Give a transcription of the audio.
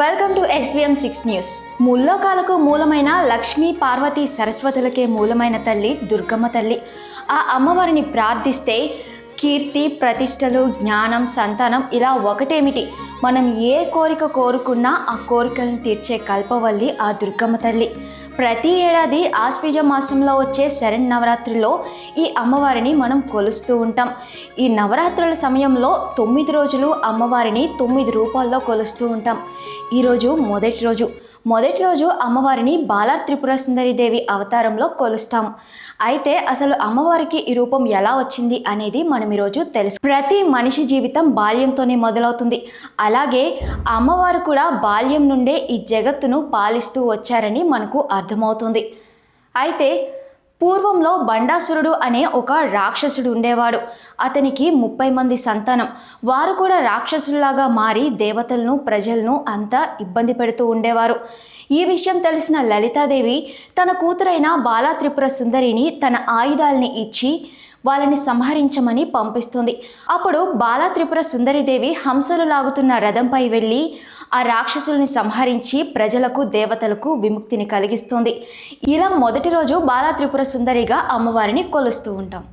Welcome to SVM six news ముల్లోకాలకు మూలమైన లక్ష్మీ పార్వతీ సరస్వతులకే మూలమైన తల్లి దుర్గమ్మ తల్లి. ఆ అమ్మవారిని ప్రార్థిస్తే కీర్తి ప్రతిష్టలు జ్ఞానం సంతానం ఇలా ఒకటేమిటి? మనం ఏ కోరిక కోరుకున్నా ఆ కోరికలను తీర్చే కల్పవల్లి ఆ దుర్గమ్మ తల్లి. ప్రతి ఏడాది ఆశ్వీజ మాసంలో వచ్చే శరణ్ నవరాత్రిలో ఈ అమ్మవారిని మనం కొలుస్తూ ఉంటాం. ఈ నవరాత్రుల సమయంలో తొమ్మిది రోజులు అమ్మవారిని తొమ్మిది రూపాల్లో కొలుస్తూ ఉంటాం. ఈరోజు మొదటి రోజు. మొదటి రోజు అమ్మవారిని బాలా త్రిపుర సుందరి దేవి అవతారంలో కొలుస్తాం. అయితే అసలు అమ్మవారికి ఈ రూపం ఎలా వచ్చింది అనేది మనం ఈరోజు తెలుసు. ప్రతి మనిషి జీవితం బాల్యంతోనే మొదలవుతుంది. అలాగే అమ్మవారు కూడా బాల్యం నుండే ఈ జగత్తును పాలిస్తూ వచ్చారని మనకు అర్థమవుతుంది. అయితే పూర్వంలో బండాసురుడు అనే ఒక రాక్షసుడు ఉండేవాడు. అతనికి ముప్పై మంది సంతానం. వారు కూడా రాక్షసులాగా మారి దేవతలను ప్రజలను అంతా ఇబ్బంది పెడుతూ ఉండేవారు. ఈ విషయం తెలిసిన లలితాదేవి తన కూతురైన బాలా త్రిపుర సుందరిని తన ఆయుధాల్ని ఇచ్చి వాళ్ళని సంహరించమని పంపిస్తుంది. అప్పుడు బాలా త్రిపుర సుందరిదేవి హంసలు లాగుతున్న రథంపై వెళ్ళి ఆ రాక్షసుల్ని సంహరించి ప్రజలకు దేవతలకు విముక్తిని కలిగిస్తుంది. ఇలా మొదటి రోజు బాలా త్రిపుర సుందరిగా అమ్మవారిని కొలుస్తూ ఉంటాం.